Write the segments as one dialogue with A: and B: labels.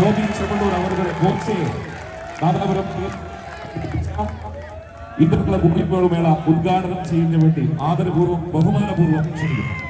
A: ഗോപി ചെമ്മണ്ണൂർ അവരുടെ ഗോഡ്സെ Nadapuram inter club volleyball മേള ഉദ്ഘാടനം ചെയ്യുന്നതിന് വേണ്ടി ആദരപൂർവം ബഹുമാനപൂർവം ക്ഷണിക്കുന്നു.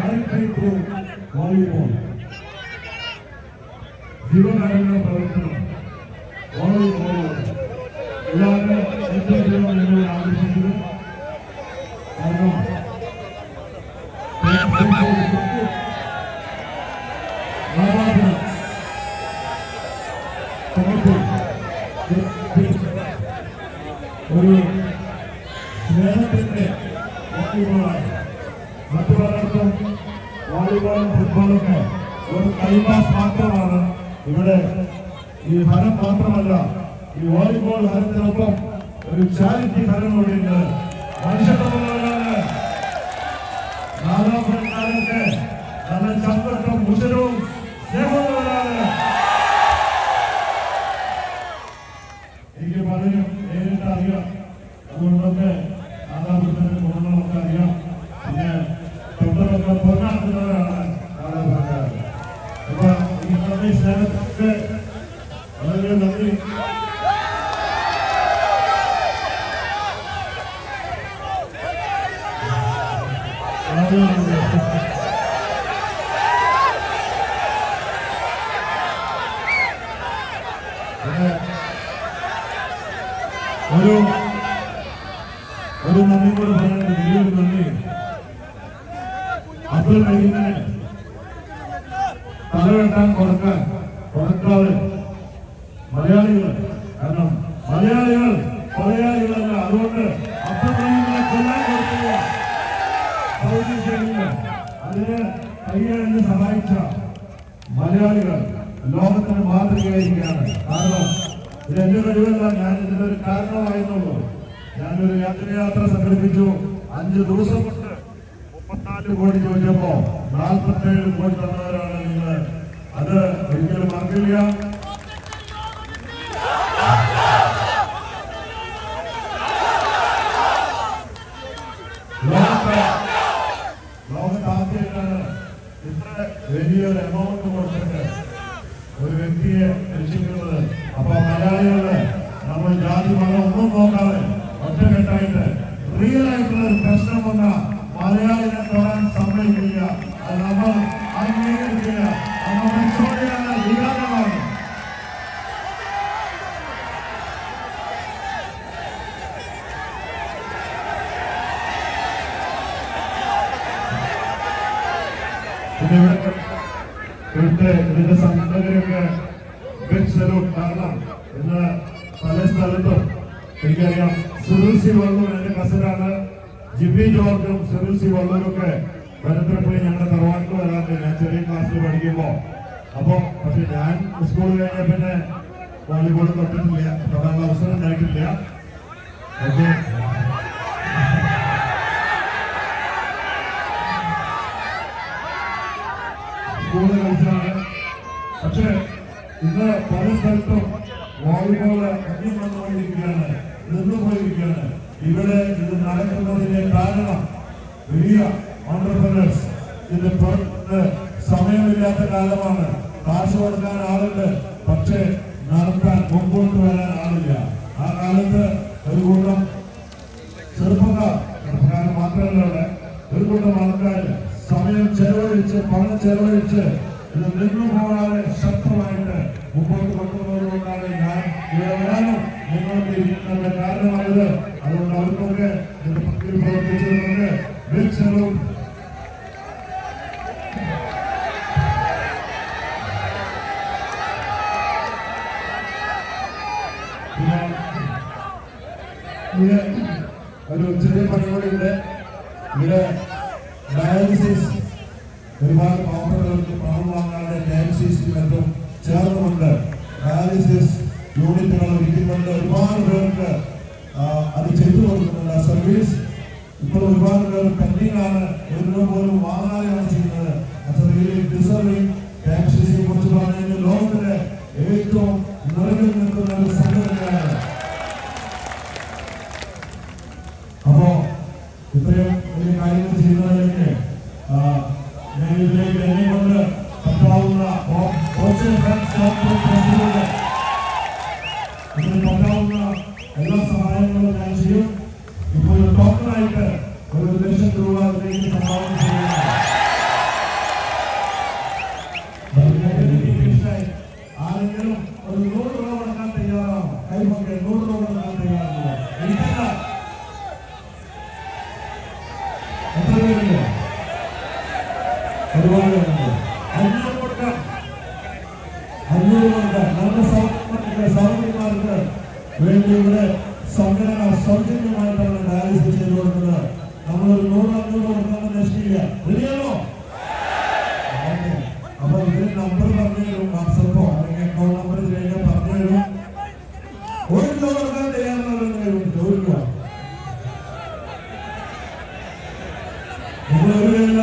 B: 자이페이크 월리볼 밀어나가는 바우트 월리볼 올라가는 엔터테인먼트 나오는 분들은 바로 വോളിബോളും ഫുട്ബോളൊക്കെ ഒരു കൈമാസ് മാത്രമാണ്. ഇവിടെ ഈ ഫലം മാത്രമല്ല ഈ വോളിബോൾ ഫലത്തിനൊപ്പം ഒരു ചാരിറ്റി ഫലം കൂടിയുണ്ട് മനുഷ്യത്വമുള്ളവരാണ് നാദാപുരക്കാരൊക്കെ നല്ല ചങ്കട്ടും മുഷരവും ഈ നന്ദി സ്നേഹത്തിന്റെ വളരെ നന്ദി വളരെ നന്ദി പിന്നെ ഒരു ഒരു നന്ദി കൂടെ തലവെട്ടാൻ കൊടുക്കാൻ കൊടുക്കാതെ മലയാളികൾ കാരണം മലയാളികൾ മലയാളികളല്ല അതുകൊണ്ട് അബ്ദുൽ കൊല്ലാൻ കൊടുക്കുക. സൗദി ജയിലിൽ അതിന് കയ്യഴിഞ്ഞ് സഹായിച്ച മലയാളികൾ ലോകത്തിന് മാതൃകയായിരിക്കുകയാണ്. കാരണം ഇത് എന്റെ കഴിവല്ല ഞാൻ ഇതിന്റെ ഒരു കാരണമായിരുന്നുള്ളൂ. ഞാനൊരു യാത്രയാത്ര സംഘടിപ്പിച്ചു. അഞ്ച് ദിവസം കൊണ്ട് മുപ്പത്തിനാല് കോടി ചോദിച്ചപ്പോ നാൽപ്പത്തേഴ് കോടി തന്നവരാണ് നിങ്ങൾ അത് ഒരിക്കലും മറക്കില്ല ലോകത്ത് ലോകത്ത് ആദ്യമായിട്ടാണ് ഇത്ര വലിയൊരു എമൗണ്ട് കൊടുത്തിട്ട് ഒരു വ്യക്തിയെ രക്ഷിക്കുന്നത് അപ്പൊ മലയാളികള് നമ്മൾ ജാതി മതം ഒന്നും നോക്കാതെ ഒറ്റക്കെട്ടായിട്ട് റിയൽ ആയിട്ടുള്ള ഒരു പ്രശ്നം വന്ന മലയാളികളെ തൊടാൻ സമ്മതിക്കില്ല ഇതിന്റെ സംഘടനയൊക്കെ ബിഗ് സലൂട്ട് കാരണം ഇന്ന് പല സ്ഥലത്തും എനിക്കറിയാം. സുരൂസി വള്ളൂർ എന്റെ കസനാണ്. ജിബി ജോർജും സുരൂസി വള്ളൂരൊക്കെ വനത്തിരപ്പള്ളി ഞങ്ങളുടെ തറവാട്ടിൽ വരാറുണ്ട്. ഞാൻ ചെറിയ ക്ലാസ്സിൽ പഠിക്കുമ്പോ. അപ്പൊ പക്ഷെ ഞാൻ സ്കൂൾ കഴിഞ്ഞ പിന്നെ വോളിബോൾ തൊട്ടിട്ടില്ല. തൊടാനുള്ള അവസരം ഉണ്ടായിട്ടില്ല. ഓക്കെ സ്കൂളിൽ പക്ഷേ ഇന്ന് പല സ്ഥലത്തും വോളിബോൾ അന്യം വന്നുകൊണ്ടിരിക്കുകയാണ് നിന്നുപോയിരിക്കുകയാണ്. ഇവിടെ ഇത് നടക്കുന്നതിന്റെ കാരണം വലിയ ഓണ്ടർപ്രണേഴ്സ് ഇത് സമയമില്ലാത്ത കാലമാണ്. കാശ് കൊടുക്കാൻ ആളുണ്ട് പക്ഷേ നടത്താൻ മുമ്പോട്ട് വരാൻ ആളില്ല. ആ കാലത്ത് ഒരു കൂട്ടം ചെറുപ്പക്കാർ ചെറുപ്പക്കാർ മാത്രമല്ല ഒരു കൂട്ടം ആൾക്കാർ സമയം ചെലവഴിച്ച് പണം ചെലവഴിച്ച് ഇത് നിന്നു പോകാതെ ശക്തമായിട്ട് മുമ്പോട്ട് കൊണ്ടുപോകുന്നതുകൊണ്ടാണ് ഞാൻ ഇവിടെ വരാനും നിങ്ങളുടെ ഇരിക്കുന്നതിന്റെ കാരണമായത് അതുകൊണ്ട് അവർക്കൊക്കെ എന്റെ പത്തിൽ പ്രവർത്തിച്ചതുകൊണ്ട് വീക്ഷണവും ഒരു ചെറിയ പരിപാടിയുണ്ട് ഇവിടെ ഡയാലിസിസ് ഒരുപാട് പാവപ്പെട്ടവർക്ക് പണം വാങ്ങാതെ ഡയാലിസിസ് മറ്റും ചേർന്നുകൊണ്ട് ഡയാലിസിസ് യൂണിറ്റുകൾ ഇരിക്കുന്നുണ്ട് ഒരുപാട് പേർക്ക് അത് ചെയ്തു കൊടുക്കുന്നുണ്ട്. ആ സർവീസ് ഇപ്പോൾ ഒരുപാട് പേർ പെൻഡിങ്ങാണ്. ഒരു രൂപ പോലും വാങ്ങാതെയാണ് ചെയ്യുന്നത്. ഡിസർവിംഗ് ഡയാലിസിസിനെ കുറിച്ച് പറഞ്ഞാൽ ലോകത്തിലെ ഏറ്റവും നിറഞ്ഞു നിൽക്കുന്ന ഒരു സംഘടനയാണ്. അപ്പോ ഇത്രയും കാര്യങ്ങൾ ചെയ്യുന്നതിലേക്ക് എല്ലാ സഹായങ്ങളും ഞാൻ ചെയ്യും ഇപ്പോൾ ഒരു ഡോക്ടറായിട്ട് ഒരു ലക്ഷം രൂപ അതിലേക്ക് സംഭാവന ചെയ്യുന്നു ആരെങ്കിലും ഒരു നൂറ് രൂപ കൊടുക്കാൻ തയ്യാറാണോ കൈമൊക്കെ നൂറ് രൂപ കൊടുക്കാൻ തയ്യാറാണോ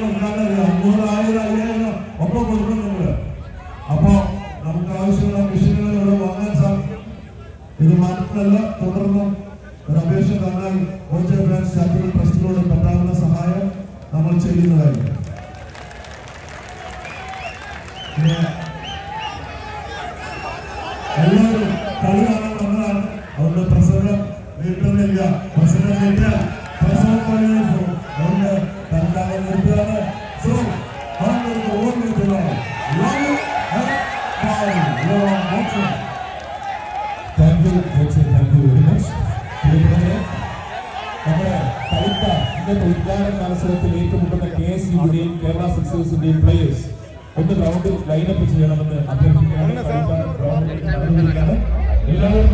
B: കയ്യിലും കൊടുക്കാനറിയാം അഞ്ഞൂറ് ആയിരം അയ്യായിരം ഒക്കെ കൊടുക്കും നിങ്ങൾ അപ്പോ നമുക്ക് ആവശ്യമുള്ള മെഷീനുകൾ വാങ്ങാൻ സാധിക്കും. ഇത് മാത്രമല്ല തുടർന്നും അപേക്ഷ തന്നാൽ ഓജെ ബ്രാൻഡ് ചാരിറ്റബിൾ ട്രസ്റ്റിനോട് പറ്റാവുന്ന നമ്മൾ ചെയ്യുന്നതായിരിക്കും. എല്ലാവരും കളി കാണാൻ വന്നതാണ്. അവരുടെ പ്രസംഗം നീട്ടുന്നില്ല പ്രസംഗം നീട്ടിയാൽ
A: ഇന്നത്തെ ഉദ്ഘാടന മത്സരത്തിൽ ഏറ്റുമുട്ടുന്ന കെ എസ് യുടെയും കേരള സിക്സേഴ്സിന്റെയും പ്ലേയേഴ്സ് ഒന്ന് ഗ്രൗണ്ടിൽ ലൈനപ്പ് ചെയ്യണമെന്ന് അഭ്യർത്ഥിക്കുകയാണ് കളിക്കാർ ഗ്രൗണ്ടിൽ ഇറങ്ങിയിരിക്കുകയാണ്. എല്ലാവരും